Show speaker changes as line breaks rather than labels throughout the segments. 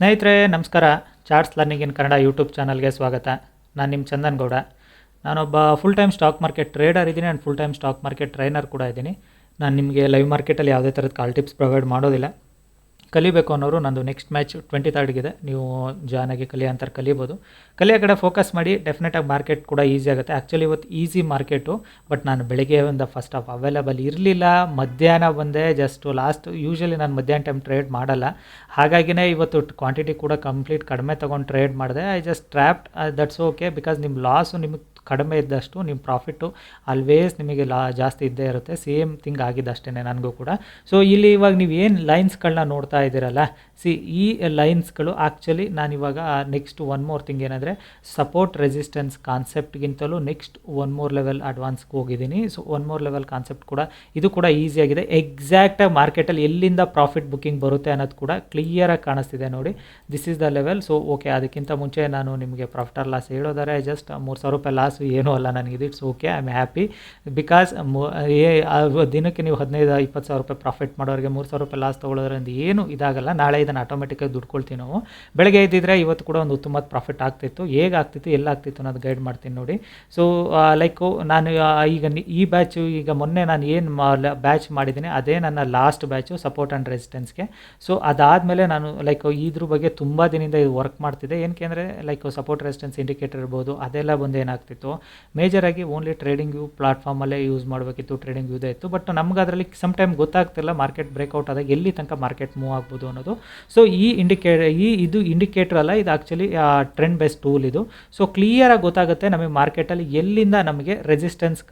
ಸ್ನೇಹಿತರೆ, ನಮಸ್ಕಾರ. Charts learning in Kannada YouTube ಚಾನಲ್ಗೆ ಸ್ವಾಗತ. ನಾನು ನಿಮ್ಮ ಚಂದನ್ ಗೌಡ. ನಾನೊಬ್ಬ full time stock market trader ಇದ್ದೀನಿ and full time stock market trainer ಕೂಡ ಇದ್ದೀನಿ. ನಾನು ನಿಮಗೆ ಲೈವ್ ಮಾರ್ಕೆಟಲ್ಲಿ ಯಾವುದೇ ಥರದ ಕಾಲ್ ಟಿಪ್ಸ್ ಪ್ರೊವೈಡ್ ಮಾಡೋದಿಲ್ಲ. ಕಲಿಬೇಕು ಅನ್ನೋರು ನಂದು ನೆಕ್ಸ್ಟ್ ಮ್ಯಾಚ್ ಟ್ವೆಂಟಿ ಇದೆ ನೀವು ಜಾಯ್ನ್ ಆಗಿ ಕಲಿಯೋ ಅಂತಾರೆ ಕಲಿಬೋದು. ಕಲಿಯೋ ಕಡೆ ಫೋಕಸ್ ಮಾಡಿ ಡೆಫಿನೆಟಾಗಿ ಮಾರ್ಕೆಟ್ ಕೂಡ ಈಸಿ ಆಗುತ್ತೆ. ಆ್ಯಕ್ಚುಲಿ ಇವತ್ತು ಈಸಿ ಮಾರ್ಕೆಟು ಬಟ್ ನಾನು ಬೆಳಗ್ಗೆ ಒಂದು ಫಸ್ಟ್ ಆಫ್ ಅವೈಲೇಬಲ್ ಇರಲಿಲ್ಲ. ಮಧ್ಯಾಹ್ನ ಬಂದೆ ಜಸ್ಟು ಲಾಸ್ಟ್ ಯೂಶ್ವಲಿ ನಾನು ಮಧ್ಯಾಹ್ನ ಟೈಮ್ ಟ್ರೇಡ್ ಮಾಡಲ್ಲ. ಹಾಗಾಗಿನೇ ಇವತ್ತು ಕ್ವಾಂಟಿಟಿ ಕೂಡ ಕಂಪ್ಲೀಟ್ ಕಡಿಮೆ ತೊಗೊಂಡು ಟ್ರೇಡ್ ಮಾಡಿದೆ. I just trapped that's okay because ನಿಮ್ಮ ಲಾಸು ನಿಮಗೆ ಕಡಿಮೆ ಇದ್ದಷ್ಟು ನಿಮ್ಮ ಪ್ರಾಫಿಟ್ಟು ಆಲ್ವೇಸ್ ನಿಮಗೆ ಲಾ, ಜಾಸ್ತಿ ಇದ್ದೇ ಇರುತ್ತೆ. ಸೇಮ್ ಥಿಂಗ್ ಆಗಿದೆ ಅಷ್ಟೇ ನನಗೂ ಕೂಡ. ಸೊ ಇಲ್ಲಿ ಇವಾಗ ನೀವು ಏನು ಲೈನ್ಸ್ಗಳನ್ನ ನೋಡ್ತಾ ಇದ್ದೀರಲ್ಲ ಸಿ ಈ ಲೈನ್ಸ್ಗಳು ಆ್ಯಕ್ಚುಲಿ ನಾನಿವಾಗ ನೆಕ್ಸ್ಟ್ ಒನ್ ಮೋರ್ ಥಿಂಗ್ ಏನಂದರೆ ಸಪೋರ್ಟ್ ರೆಸಿಸ್ಟೆನ್ಸ್ ಕಾನ್ಸೆಪ್ಟ್ಗಿಂತಲೂ ನೆಕ್ಸ್ಟ್ ಒನ್ ಮೋರ್ ಲೆವೆಲ್ ಅಡ್ವಾನ್ಸ್ಗೆ ಹೋಗಿದ್ದೀನಿ. So one more level concept ಕೂಡ, ಇದು ಕೂಡ ಈಸಿಯಾಗಿದೆ ಎಕ್ಸಾಕ್ಟಾಗಿ ಮಾರ್ಕೆಟಲ್ಲಿ ಎಲ್ಲಿಂದ ಪ್ರಾಫಿಟ್ ಬುಕ್ಕಿಂಗ್ ಬರುತ್ತೆ ಅನ್ನೋದು ಕೂಡ ಕ್ಲಿಯರಾಗಿ ಕಾಣಿಸ್ತಿದೆ ನೋಡಿ. This is the level so okay ಅದಕ್ಕಿಂತ ಮುಂಚೆ ನಾನು ನಿಮಗೆ ಪ್ರಾಫಿಟ್ ಆರ್ ಲಾಸ್ ಹೇಳೋದಾರೆ ಜಸ್ಟ್ ಮೂರು ಸಾವಿರ ರೂಪಾಯಿ ಲಾಸ್ ಏನೂ ಅಲ್ಲ ನನಗೆ it's okay I am happy because ದಿನಕ್ಕೆ ನೀವು ಹದಿನೈದು, ಇಪ್ಪತ್ತು ಸಾವಿರ ರೂಪಾಯಿ ಪ್ರಾಫಿಟ್ ಮಾಡೋರಿಗೆ ಮೂರು ಸಾವಿರ ರೂಪಾಯಿ ಲಾಸ್ ತೊಗೊಳೋದ್ರಿಂದ ಏನು ಇದಾಗಲ್ಲ. ನಾಳೆ ಇದನ್ನು ಆಟೋಮೆಟಿಕಾಗಿ ದುಡ್ಕೊಳ್ತೀವಿ ನಾವು. ಬೆಳಗ್ಗೆ ಇದ್ದಿದ್ರೆ ಇವತ್ತು ಕೂಡ ಒಂದು ಉತ್ತಮ ಪ್ರಾಫಿಟ್ ಆಗ್ತಿತ್ತು. ಹೇಗೆ ಆಗ್ತಿತ್ತು, ಎಲ್ಲ ಆಗ್ತಿತ್ತು ಅನ್ನೋದು ಗೈಡ್ ಮಾಡ್ತೀನಿ ನೋಡಿ. ಸೊ ಲೈಕು ನಾನು ಈಗ ಈ ಬ್ಯಾಚು ಈಗ ಮೊನ್ನೆ ನಾನು ಏನು ಬ್ಯಾಚ್ ಮಾಡಿದ್ದೀನಿ, ಅದೇ ನನ್ನ ಲಾಸ್ಟ್ ಬ್ಯಾಚು ಸಪೋರ್ಟ್ ಆ್ಯಂಡ್ ರೆಸಿಸ್ಟೆನ್ಸ್ಗೆ ಸೊ ಅದಾದಮೇಲೆ ನಾನು ಲೈಕ್ ಇದ್ರ ಬಗ್ಗೆ ತುಂಬ ದಿನದಿಂದ ಇದು ವರ್ಕ್ ಮಾಡ್ತಿದ್ದೆ. ಏನಕ್ಕೆ ಅಂದರೆ ಲೈಕ್ ಸಪೋರ್ಟ್ ರೆಸಿಸ್ಟೆನ್ಸ್ ಇಂಡಿಕೇಟರ್ ಇರ್ಬೋದು, ಅದೆಲ್ಲ ಬಂದು ಏನಾಗ್ತಿತ್ತು. ಮೇಜರಾಗಿ ಓನ್ಲಿ ಟ್ರೇಡಿಂಗ್ ವ್ಯೂ ಪ್ಲಾಟ್ಫಾರ್ಮಲ್ಲೇ ಯೂಸ್ ಮಾಡಬೇಕಿತ್ತು ಟ್ರೇಡಿಂಗ್ ವ್ಯೂದೇ ಇತ್ತು. ಬಟ್ ನಮ್ಗೆ ಅದರಲ್ಲಿ ಸಮ್ ಟೈಮ್ ಗೊತ್ತಾಗ್ತಿಲ್ಲ ಮಾರ್ಕೆಟ್ ಬ್ರೇಕ್ಔಟ್ ಆದಾಗ ಎಲ್ಲಿ ತನಕ ಮಾರ್ಕೆಟ್ ಮೂವ್ ಆಗ್ಬೋದು ಅನ್ನೋದು. ಸೊ ಈ ಇಂಡಿಕೇ ಈ ಇದು ಇಂಡಿಕೇಟರ್ ಅಲ್ಲ, ಇದು ಆ್ಯಕ್ಚುಲಿ ಟ್ರೆಂಡ್ ಬೇಸ್ ಟೂಲ್ ಇದು. ಸೊ ಕ್ಲಿಯರಾಗಿ ಗೊತ್ತಾಗುತ್ತೆ ನಮಗೆ ಮಾರ್ಕೆಟಲ್ಲಿ ಎಲ್ಲಿಂದ ನಮಗೆ ರೆಸಿಸ್ಟೆನ್ಸ್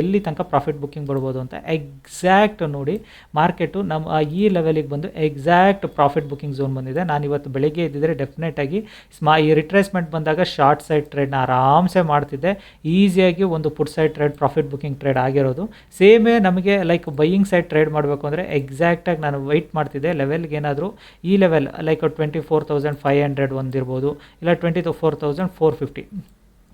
ಎಲ್ಲಿ ತನಕ ಪ್ರಾಫಿಟ್ ಬುಕ್ಕಿಂಗ್ ಬರ್ಬೋದು ಅಂತ. ಎಕ್ಸಾಕ್ಟ್ ನೋಡಿ ಮಾರ್ಕೆಟು ನಮ್ಮ ಈ ಲೆವೆಲಿಗೆ ಬಂದು ಎಕ್ಸಾಕ್ಟ್ ಪ್ರಾಫಿಟ್ ಬುಕ್ಕಿಂಗ್ ಝೋನ್ ಬಂದಿದೆ. ನಾನು ಇವತ್ತು ಬೆಳಿಗ್ಗೆ ಇದ್ದಿದ್ರೆ ಡೆಫಿನೆಟಾಗಿ ಸ್ಮಾ, ಈ ರಿಟ್ರೇಸ್ಮೆಂಟ್ ಬಂದಾಗ ಶಾರ್ಟ್ ಸೈಡ್ ಟ್ರೇಡ್ನ ಆರಾಮ್ಸೆ ಮಾಡ್ತಿದ್ದೆ. ಈಸಿಯಾಗಿ ಒಂದು put side trade profit booking trade ಆಗಿರೋದು. ಸೇಮೇ ನಮಗೆ ಲೈಕ್ ಬೈಯಿಂಗ್ ಸೈಡ್ ಟ್ರೇಡ್ ಮಾಡಬೇಕು ಅಂದರೆ ಎಕ್ಸಾಕ್ಟಾಗಿ ನಾನು ವೆಯ್ಟ್ ಮಾಡ್ತಿದ್ದೆ. ಲೆವೆಲ್ಗೆ ಏನಾದರೂ level like twenty four thousand five hundred ಒಂದಿರ್ಬೋದು, ಇಲ್ಲ twenty four thousand four fifty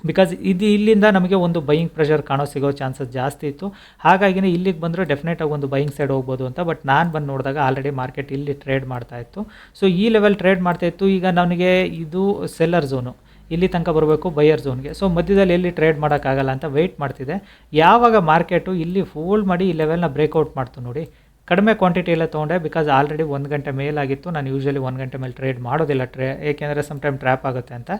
because ಇದು ಇಲ್ಲಿಂದ ನಮಗೆ ಒಂದು ಬೈಯಿಂಗ್ ಪ್ರೆಷರ್ ಕಾಣೋ, ಸಿಗೋ ಚಾನ್ಸಸ್ ಜಾಸ್ತಿ ಇತ್ತು. ಹಾಗಾಗಿನೇ ಇಲ್ಲಿಗೆ ಬಂದರೆ ಡೆಫಿನೆಟಾಗಿ ಒಂದು ಬೈಯಿಂಗ್ ಸೈಡ್ ಹೋಗ್ಬೋದು ಅಂತ ಬಟ್ ನಾನು ಬಂದು ನೋಡಿದಾಗ ಆಲ್ರೆಡಿ ಮಾರ್ಕೆಟ್ ಇಲ್ಲಿ ಟ್ರೇಡ್ ಮಾಡ್ತಾ ಇತ್ತು. ಸೊ ಈ ಲೆವೆಲ್ ಟ್ರೇಡ್ ಮಾಡ್ತಾ ಇತ್ತು. ಈಗ ನನಗೆ ಇದು ಸೆಲ್ಲರ್ ಝೋನು ಇಲ್ಲಿ ತನಕ ಬರಬೇಕು ಬೈಯರ್ ಝೋನ್ಗೆ ಸೊ ಮಧ್ಯದಲ್ಲಿ ಎಲ್ಲಿ ಟ್ರೇಡ್ ಮಾಡೋಕ್ಕಾಗಲ್ಲ ಅಂತ ವೆಯ್ಟ್ ಮಾಡ್ತಿದೆ ಯಾವಾಗ ಮಾರ್ಕೆಟು ಇಲ್ಲಿ ಫೋಲ್ಡ್ ಮಾಡಿ ಈ ಲೆವೆಲ್ನ ಬ್ರೇಕ್ಔಟ್ ಮಾಡ್ತು ನೋಡಿ. ಕಡಿಮೆ ಕ್ವಾಂಟಿಟಿಯಲ್ಲೇ ತೊಗೊಂಡೆ ಬಿಕಾಸ್ ಆಲ್ರೆಡಿ ಒಂದು ಗಂಟೆ ಮೇಲಾಗಿತ್ತು. ನಾನು ಯೂಶ್ವಲಿ ಒಂದು ಗಂಟೆ ಮೇಲೆ ಟ್ರೇಡ್ ಮಾಡೋದಿಲ್ಲ. ಟ್ರೇ ಏಕೆಂದರೆ ಸಮ್ ಟೈಮ್ ಟ್ರ್ಯಾಪ್ ಆಗುತ್ತೆ ಅಂತ.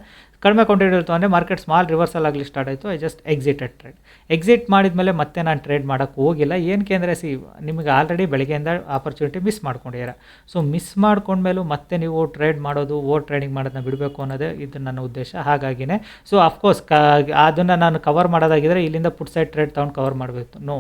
ಕಡಿಮೆ ಕ್ವಾಂಟಿಟಿಯಲ್ಲಿ ತೊಗೊಂಡೆ. ಮಾರ್ಕೆಟ್ ಸ್ಮಾಲ್ ರಿವರ್ಸಲ್ ಆಗಲಿ ಸ್ಟಾರ್ಟ್ ಆಯಿತು. I just excited trade exit ಮಾಡಿದ್ಮೇಲೆ ಮತ್ತೆ ನಾನು ಟ್ರೇಡ್ ಮಾಡೋಕ್ಕೆ ಹೋಗಿಲ್ಲ. ಏನಕ್ಕೆ ಅಂದರೆ ಸಿ, ನಿಮಗೆ ಆಲ್ರೆಡಿ ಬೆಳಗ್ಗೆಯಿಂದ ಆಪರ್ಚುನಿಟಿ ಮಿಸ್ ಮಾಡ್ಕೊಂಡಿದ್ದೀರ. ಸೊ ಮಿಸ್ ಮಾಡ್ಕೊಂಡ್ಮೇಲೂ ಮತ್ತೆ ನೀವು ಟ್ರೇಡ್ ಮಾಡೋದು ಓವರ್ ಟ್ರೇಡಿಂಗ್ ಮಾಡೋದನ್ನ ಬಿಡಬೇಕು ಅನ್ನೋದೇ ಇದು ನನ್ನ ಉದ್ದೇಶ. ಹಾಗಾಗಿನೇ. ಸೊ ಅಫ್ಕೋರ್ಸ್ ಕ, ಅದನ್ನು ನಾನು ಕವರ್ ಮಾಡೋದಾಗಿದ್ದರೆ ಇಲ್ಲಿಂದ ಪುಟ್ ಸೈಡ್ ಟ್ರೇಡ್ ತೊಗೊಂಡು ಕವರ್ ಮಾಡಬೇಕು. ನೋ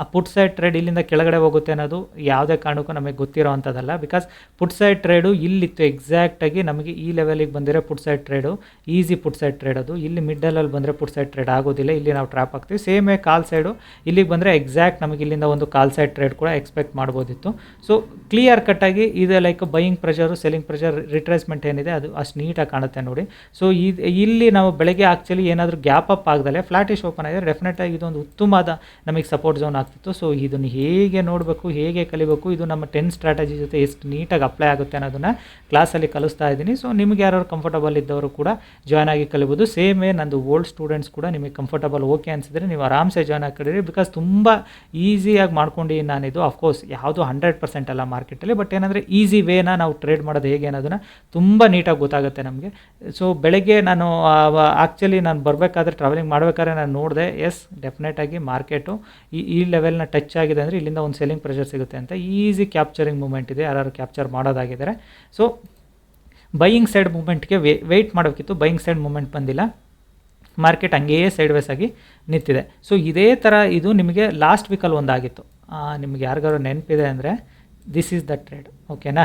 ಆ ಪುಟ್ ಸೈಡ್ ಟ್ರೇಡ್ ಇಲ್ಲಿಂದ ಕೆಳಗಡೆ ಹೋಗುತ್ತೆ ಅನ್ನೋದು ಯಾವುದೇ ಕಾರಣಕ್ಕೂ ನಮಗೆ ಗೊತ್ತಿರೋ ಅಂಥದ್ದಲ್ಲ. ಬಿಕಾಸ್ ಪುಟ್ ಸೈಡ್ ಟ್ರೇಡು ಇಲ್ಲಿತ್ತು ಎಕ್ಸಾಕ್ಟಾಗಿ ನಮಗೆ ಈ ಲೆವೆಲಿಗೆ ಬಂದಿರೋ put side trade easy put side trade ಅದು. ಇಲ್ಲಿ ಮಿಡ್ಡಲಲ್ಲಿ ಬಂದರೆ ಪುಟ್ ಸೈಡ್ ಟ್ರೇಡ್ ಆಗೋದಿಲ್ಲ, ಇಲ್ಲಿ ನಾವು ಟ್ರ್ಯಾಪ್ ಆಗ್ತೀವಿ ಸೇಮೇ ಕಾಲ್ ಸೈಡು ಇಲ್ಲಿಗೆ ಬಂದರೆ ಎಕ್ಸಾಕ್ಟ್ ನಮಗೆ ಇಲ್ಲಿಂದ ಒಂದು ಕಾಲ್ ಸೈಡ್ ಟ್ರೇಡ್ ಕೂಡ ಎಕ್ಸ್ಪೆಕ್ಟ್ ಮಾಡ್ಬೋದಿತ್ತು. ಸೊ ಕ್ಲಿಯರ್ ಕಟ್ಟಾಗಿ ಇದೆ like buying pressure selling pressure retracement ಏನಿದೆ ಅದು ಅಷ್ಟು ನೀಟಾಗಿ ಕಾಣುತ್ತೆ ನೋಡಿ. ಸೊ ಇಲ್ಲಿ ನಾವು ಬೆಳಗ್ಗೆ ಆ್ಯಕ್ಚುಲಿ ಏನಾದರೂ ಗ್ಯಾಪ್ ಅಪ್ ಆಗದಲ್ಲೇ ಫ್ಲಾಟಿಶ್ ಓಪನ್ ಆಗಿದೆ ಡೆಫಿನೆಟಾಗಿ ಇದೊಂದು ಉತ್ತಮವಾದ ನಮಗೆ ಸಪೋರ್ಟ್ ಝೋನ್ ಆಗ್ತಿತ್ತು. ಸೊ ಇದನ್ನು ಹೇಗೆ ನೋಡಬೇಕು, ಹೇಗೆ ಕಲಿಬೇಕು, ಇದು ನಮ್ಮ ಟೆನ್ ಸ್ಟ್ರಾಟಜಿ ಜೊತೆ ಎಷ್ಟು ನೀಟಾಗಿ ಅಪ್ಲೈ ಆಗುತ್ತೆ ಅನ್ನೋದನ್ನು ಕ್ಲಾಸಲ್ಲಿ ಕಲಿಸ್ತಾ ಇದ್ದೀನಿ. ಸೊ ನಿಮ್ಗೆ ಯಾರು ಕಂಫರ್ಟಬಲ್ ಇದ್ದವರು ಕೂಡ ಜಾಯ್ನ್ ಆಗಿ ಕಲಿಬೋದು. ಏ ನಂದು ಓಲ್ಡ್ ಸ್ಟೂಡೆಂಟ್ಸ್ ಕೂಡ ನಿಮಗೆ ಕಂಫರ್ಟಬಲ್ ಓಕೆ ಅನಿಸಿದ್ರೆ ನೀವು ಆರಾಮ್ಸೆ ಜಾಯ್ನ್ ಆಗಿ ಬಿಕಾಸ್ ತುಂಬ ಈಸಿಯಾಗಿ ಮಾಡ್ಕೊಂಡು ನಾನಿದು ಅಫ್ಕೋರ್ಸ್ ಯಾವುದು ಹಂಡ್ರೆಡ್ ಪರ್ಸೆಂಟ್ ಅಲ್ಲ ಮಾರ್ಕೆಟಲ್ಲಿ ಬಟ್ ಏನಂದರೆ ಈಸಿ ವೇನ ನಾವು ಟ್ರೇಡ್ ಮಾಡೋದು ಹೇಗೆ ಅನ್ನೋದನ್ನು ತುಂಬ ನೀಟಾಗಿ ಗೊತ್ತಾಗುತ್ತೆ ನಮಗೆ. ಸೊ ಬೆಳಗ್ಗೆ ನಾನು ಆ್ಯಕ್ಚುಲಿ ನಾನು ಬರಬೇಕಾದ್ರೆ ಟ್ರಾವೆಲಿಂಗ್ ಮಾಡಬೇಕಾದ್ರೆ ನಾನು ನೋಡಿದೆ ಎಸ್ ಡೆಫಿನೆಟಾಗಿ ಮಾರ್ಕೆಟು ಈ ಈ ಲೆವೆಲ್ನ ಟಚ್ ಆಗಿದೆ ಅಂದರೆ ಇಲ್ಲಿಂದ ಒಂದು ಸೆಲ್ಲಿಂಗ್ ಪ್ರೆಷರ್ ಸಿಗುತ್ತೆ ಅಂತ ಈಸಿ ಕ್ಯಾಪ್ಚರಿಂಗ್ ಮೂಮೆಂಟ್ ಇದೆ. ಯಾರು ಕ್ಯಾಪ್ಚರ್ ಮಾಡೋದಾಗಿದ್ದಾರೆ. ಸೊ ಬೈಯಿಂಗ್ ಸೈಡ್ ಮೂಮೆಂಟ್ಗೆ ವೇ ವೆಯ್ಟ್ ಮಾಡೋಕ್ಕಿತ್ತು ಬೈಯಿಂಗ್ ಸೈಡ್ ಮೂಮೆಂಟ್ ಬಂದಿಲ್ಲ. ಮಾರ್ಕೆಟ್ ಹಂಗೆಯೇ ಸೈಡ್ ವೇಸ್ ಆಗಿ ನಿಂತಿದೆ. ಸೊ ಇದೇ ಥರ ಇದು ನಿಮಗೆ ಲಾಸ್ಟ್ ವೀಕಲ್ಲಿ ಒಂದಾಗಿತ್ತು. ನಿಮ್ಗೆ ಯಾರಿಗಾರು ನೆನಪಿದೆ ಅಂದರೆ ದಿಸ್ ಈಸ್ ದ ಟ್ರೇಡ್ ಓಕೆನಾ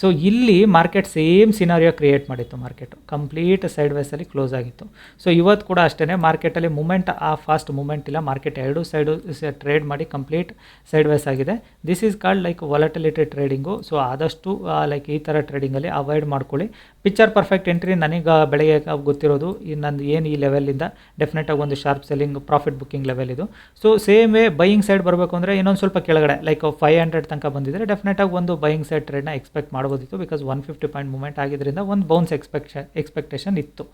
ಸೊ ಇಲ್ಲಿ ಮಾರ್ಕೆಟ್ ಸೇಮ್ ಸಿನಾರಿಯೋ ಕ್ರಿಯೇಟ್ ಮಾಡಿತ್ತು ಮಾರ್ಕೆಟು ಕಂಪ್ಲೀಟ್ ಸೈಡ್ ವೈಸಲ್ಲಿ ಕ್ಲೋಸ್ ಆಗಿತ್ತು. ಸೊ ಇವತ್ತು ಕೂಡ ಅಷ್ಟೇ ಮಾರ್ಕೆಟಲ್ಲಿ ಮೂಮೆಂಟ್ ಆ ಫಾಸ್ಟ್ ಮೂಮೆಂಟ್ ಇಲ್ಲ. ಮಾರ್ಕೆಟ್ ಎರಡು ಸೈಡು ಟ್ರೇಡ್ ಮಾಡಿ ಕಂಪ್ಲೀಟ್ ಸೈಡ್ ವೈಸ್ ಆಗಿದೆ. This is called like volatility trading so ಆದಷ್ಟು ಲೈಕ್ ಈ ಥರ ಟ್ರೇಡಿಂಗಲ್ಲಿ ಅವಾಯ್ಡ್ ಮಾಡ್ಕೊಳ್ಳಿ. ಪಿಕ್ಚರ್ ಪರ್ಫೆಕ್ಟ್ ಎಂಟ್ರಿ ನನಗೆ ಬೆಳಗ್ಗೆ ಗೊತ್ತಿರೋದು. ನಂದು ಏನು ಈ ಲೆವೆಲಿಂದ ಡೆಫಿನೆಟಾಗಿ ಒಂದು sharp selling profit booking level ಇದು. So same way buying side ಬರಬೇಕು ಅಂದರೆ ಇನ್ನೊಂದು ಸ್ವಲ್ಪ ಕೆಳಗಡೆ ಲೈಕ್ ಫೈವ್ ಹಂಡ್ರೆಡ್ ತನಕ ಬಂದಿದ್ದರೆ ಡೆಫಿನೆಟಾಗಿ ಒಂದು ಬೈಯಿಂಗ್ ಸೈಡ್ ಟ್ರೇಡ್ನ ಎಕ್ಸ್ಪೆಕ್ಟ್ ಮಾಡ್ಬೋದಿತ್ತು because one fifty point moment ಆಗಿದ್ದರಿಂದ ಒಂದು ಬೌನ್ಸ್ ಎಕ್ಸ್ಪೆಕ್ಷ ಎಕ್ಸ್ಪೆಕ್ಟೇಷನ್ ಇತ್ತು.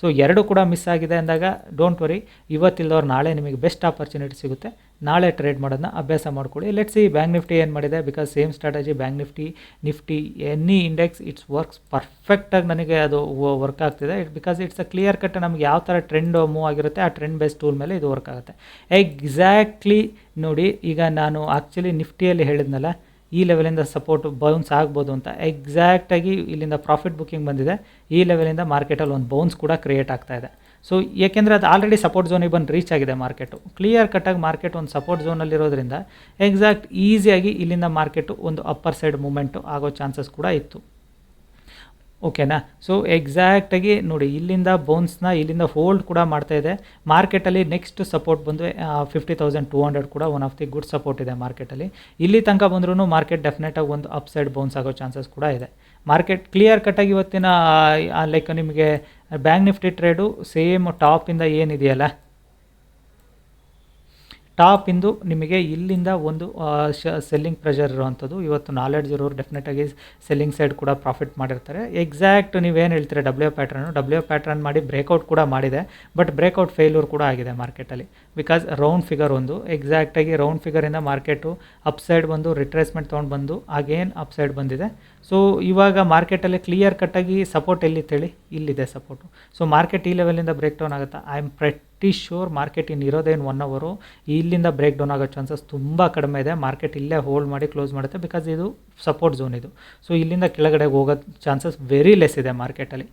ಸೊ ಎರಡು ಕೂಡ ಮಿಸ್ ಆಗಿದೆ ಅಂದಾಗ ಡೋಂಟ್ ವರಿ ಇವತ್ತಿಲ್ಲದವ್ರು ನಾಳೆ ನಿಮಗೆ ಬೆಸ್ಟ್ ಆಪರ್ಚುನಿಟಿ ಸಿಗುತ್ತೆ. ನಾಳೆ ಟ್ರೇಡ್ ಮಾಡೋದನ್ನ ಅಭ್ಯಾಸ ಮಾಡ್ಕೊಳ್ಳಿ. ಲೆಟ್ಸ್ ಈ ಬ್ಯಾಂಕ್ ನಿಫ್ಟಿ ಏನು ಮಾಡಿದೆ because same strategy bank Nifty Nifty any index it's works ಪರ್ಫೆಕ್ಟಾಗಿ ನನಗೆ ಅದು ವರ್ಕ್ ಆಗ್ತಿದೆ. It because it's a clear cut ನಮಗೆ ಯಾವ ಥರ ಟ್ರೆಂಡ್ ಮೂವ್ ಆಗಿರುತ್ತೆ, ಆ ಟ್ರೆಂಡ್ ಬೇಸ್ ಟೂಲ್ ಮೇಲೆ ಇದು ವರ್ಕ್ ಆಗುತ್ತೆ. ಎಕ್ಸಾಕ್ಟ್ಲಿ ನೋಡಿ, ಈಗ ನಾನು ಆ್ಯಕ್ಚುಲಿ ನಿಫ್ಟಿಯಲ್ಲಿ ಹೇಳಿದ್ನಲ್ಲ ಈ ಲೆವೆಲಿಂದ ಸಪೋರ್ಟ್ ಬೌನ್ಸ್ ಆಗ್ಬೋದು ಅಂತ. ಎಕ್ಸಾಕ್ಟಾಗಿ ಇಲ್ಲಿಂದ ಪ್ರಾಫಿಟ್ ಬುಕ್ಕಿಂಗ್ ಬಂದಿದೆ. ಈ ಲೆವೆಲಿಂದ ಮಾರ್ಕೆಟಲ್ಲಿ ಒಂದು ಬೌನ್ಸ್ ಕೂಡ ಕ್ರಿಯೇಟ್ ಆಗ್ತಾ ಇದೆ. ಸೊ ಏಕೆಂದರೆ ಅದು ಆಲ್ರೆಡಿ ಸಪೋರ್ಟ್ ಝೋನಿಗೆ ಬಂದು ರೀಚ್ ಆಗಿದೆ ಮಾರ್ಕೆಟು ಕ್ಲಿಯರ್ ಕಟ್ಟಾಗಿ ಮಾರ್ಕೆಟ್ ಒಂದು ಸಪೋರ್ಟ್ ಝೋನಲ್ಲಿರೋದ್ರಿಂದ ಎಕ್ಸಾಕ್ಟ್ ಈಸಿಯಾಗಿ ಇಲ್ಲಿಂದ ಮಾರ್ಕೆಟು ಒಂದು ಅಪ್ಪರ್ ಸೈಡ್ ಮೂಮೆಂಟು ಆಗೋ ಚಾನ್ಸಸ್ ಕೂಡ ಇತ್ತು. ಓಕೆನಾ? ಸೊ ಎಕ್ಸಾಕ್ಟಾಗಿ ನೋಡಿ, ಇಲ್ಲಿಂದ ಬೋನ್ಸ್ನ ಇಲ್ಲಿಂದ ಹೋಲ್ಡ್ ಕೂಡ ಮಾಡ್ತಾ ಇದೆ. ಮಾರ್ಕೆಟಲ್ಲಿ ನೆಕ್ಸ್ಟ್ ಸಪೋರ್ಟ್ ಬಂದು ಫಿಫ್ಟಿ ತೌಸಂಡ್ ಟೂ ಹಂಡ್ರೆಡ್ ಕೂಡ one of the good support ಇದೆ ಮಾರ್ಕೆಟಲ್ಲಿ ಇಲ್ಲಿ ತನಕ ಬಂದ್ರೂ ಮಾರ್ಕೆಟ್ ಡೆಫಿನೆಟಾಗಿ ಒಂದು ಅಪ್ ಸೈಡ್ ಬೌನ್ಸ್ ಆಗೋ ಚಾನ್ಸಸ್ ಕೂಡ ಇದೆ. ಮಾರ್ಕೆಟ್ ಕ್ಲಿಯರ್ ಕಟ್ಟಾಗಿ ಇವತ್ತಿನ ಲೈಕ್ ನಿಮಗೆ ಬ್ಯಾಂಕ್ ನಿಫ್ಟಿ ಟ್ರೇಡು ಸೇಮ್ ಟಾಪಿಂದ ಏನಿದೆಯಲ್ಲ? ಟಾಪ್ ಇಂದು ನಿಮಗೆ ಇಲ್ಲಿಂದ ಒಂದು ಸೆಲ್ಲಿಂಗ್ ಪ್ರೆಷರ್ ಇರುವಂಥದ್ದು. ಇವತ್ತು ನಾಲೆಡ್ಜ್ ಇರೋರು ಡೆಫಿನೆಟಾಗಿ ಸೆಲ್ಲಿಂಗ್ ಸೈಡ್ ಕೂಡ ಪ್ರಾಫಿಟ್ ಮಾಡಿರ್ತಾರೆ. ಎಕ್ಸಾಕ್ಟ್ ನೀವೇನು ಹೇಳ್ತೀರಾ ಡಬ್ಲ್ಯೂ ಪ್ಯಾಟ್ರನ್ನು ಡಬ್ಲ್ಯೂ ಪ್ಯಾಟ್ರನ್ ಮಾಡಿ ಬ್ರೇಕೌಟ್ ಕೂಡ ಮಾಡಿದೆ. ಬಟ್ ಬ್ರೇಕೌಟ್ ಫೇಲ್ಯೂರ್ ಕೂಡ ಆಗಿದೆ ಮಾರ್ಕೆಟಲ್ಲಿ ಬಿಕಾಸ್ ರೌಂಡ್ ಫಿಗರ್ ಒಂದು. ಎಕ್ಸಾಕ್ಟಾಗಿ ರೌಂಡ್ ಫಿಗರಿಂದ ಮಾರ್ಕೆಟು ಅಪ್ ಸೈಡ್ ಬಂದು ರಿಟ್ರೇಸ್ಮೆಂಟ್ ತೊಗೊಂಡು ಬಂದು ಆಗೇನ್ ಅಪ್ ಸೈಡ್ ಬಂದಿದೆ. ಸೊ ಇವಾಗ ಮಾರ್ಕೆಟಲ್ಲಿ ಕ್ಲಿಯರ್ ಕಟ್ಟಾಗಿ ಸಪೋರ್ಟ್ ಎಲ್ಲಿ ತೇಳಿ ಇಲ್ಲಿದೆ ಸಪೋರ್ಟು ಸೊ ಮಾರ್ಕೆಟ್ ಈ ಲೆವೆಲಿಂದ ಬ್ರೇಕ್ ಡೌನ್ ಆಗುತ್ತಾ? I am pretty sure market ಇನ್ನು ಇರೋದೇನು ಒನ್ ಅವರು ಇಲ್ಲಿಂದ ಬ್ರೇಕ್ ಡೌನ್ ಆಗೋ ಚಾನ್ಸಸ್ ತುಂಬ ಕಡಿಮೆ ಇದೆ. ಮಾರ್ಕೆಟ್ ಇಲ್ಲೇ ಹೋಲ್ಡ್ ಮಾಡಿ ಕ್ಲೋಸ್ ಮಾಡುತ್ತೆ ಬಿಕಾಸ್ ಇದು ಸಪೋರ್ಟ್ ಝೋನ್ ಇದು. ಸೊ ಇಲ್ಲಿಂದ ಕೆಳಗಡೆ ಹೋಗೋ ಚಾನ್ಸಸ್ ವೆರಿ ಲೆಸ್ ಇದೆ ಮಾರ್ಕೆಟಲ್ಲಿ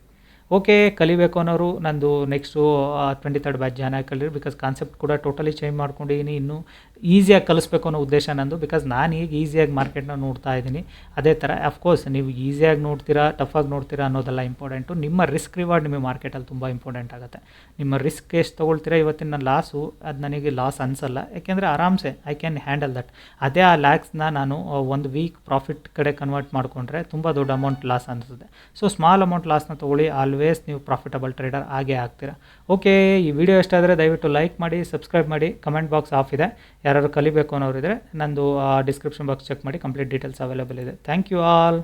ಓಕೆ, ಕಲಿಬೇಕು ಅನ್ನೋರು ನಂದು next twenty third batch join ಆಗಿ ಬಿಕಾಸ್ ಕಾನ್ಸೆಪ್ಟ್ ಕೂಡ ಟೋಟಲಿ ಚೇಂಜ್ ಮಾಡ್ಕೊಂಡಿದ್ದೀನಿ ಇನ್ನೂ ಈಸಿಯಾಗಿ ಕಲಿಸ್ಬೇಕು ಅನ್ನೋ ಉದ್ದೇಶ ನಂದು ಬಿಕಾಸ್ ನಾನು ಈಗ ಈಸಿಯಾಗಿ ಮಾರ್ಕೆಟ್ನ ನೋಡ್ತಾ ಇದ್ದೀನಿ ಅದೇ ಥರ ಅಫ್ಕೋರ್ಸ್ ನೀವು ಈಸಿಯಾಗಿ ನೋಡ್ತೀರಾ ಟಫಾಗಿ ನೋಡ್ತೀರಾ ಅನ್ನೋದೆಲ್ಲ ಇಂಪಾರ್ಟೆಂಟು ನಿಮ್ಮ ರಿಸ್ಕ್ ರಿವಾರ್ಡ್ ನಿಮಗೆ ಮಾರ್ಕೆಟಲ್ಲಿ ತುಂಬ ಇಂಪಾರ್ಟೆಂಟ್ ಆಗುತ್ತೆ. ನಿಮ್ಮ ರಿಸ್ಕ್ ಎಷ್ಟು ತೊಗೊಳ್ತೀರಾ ಇವತ್ತಿನ ಲಾಸು ಅದು ನನಗೆ ಲಾಸ್ ಅನಿಸಲ್ಲ. ಯಾಕೆಂದರೆ ಆರಾಮ್ಸೆ ಐ ಕ್ಯಾನ್ ಹ್ಯಾಂಡಲ್ ದಟ್ ಅದೇ ಆ ಲ್ಯಾಕ್ಸ್ನ ನಾನು ಒಂದು ವೀಕ್ ಪ್ರಾಫಿಟ್ ಕಡೆ ಕನ್ವರ್ಟ್ ಮಾಡಿಕೊಂಡ್ರೆ ತುಂಬ ದೊಡ್ಡ ಅಮೌಂಟ್ ಲಾಸ್ ಅನಿಸುತ್ತೆ. ಸೊ ಸ್ಮಾಲ್ ಅಮೌಂಟ್ ಲಾಸ್ನ ತೊಗೊಳ್ಳಿ ಆಲ್ವೇಸ್ ನೀವು ಪ್ರಾಫಿಟಬಲ್ ಟ್ರೇಡರ್ ಆಗೇ ಆಗ್ತೀರಾ. ಓಕೆ ಈ ವಿಡಿಯೋ ಎಷ್ಟಾದರೆ ದಯವಿಟ್ಟು ಲೈಕ್ ಮಾಡಿ ಸಬ್ಸ್ಕ್ರೈಬ್ ಮಾಡಿ ಕಮೆಂಟ್ ಬಾಕ್ಸ್ ಆಫ್ ಇದೆ. ಯಾರು ಕಲಿಬೇಕು ಅನ್ನೋರಿದ್ರೆ ನಂದು ಡಿಸ್ಕ್ರಿಪ್ಷನ್ ಬಾಕ್ಸ್ ಚೆಕ್ ಮಾಡಿ ಕಂಪ್ಲೀಟ್ ಡೀಟೇಲ್ಸ್ ಅವೈಲೇಬಲ್ ಇದೆ. Thank you all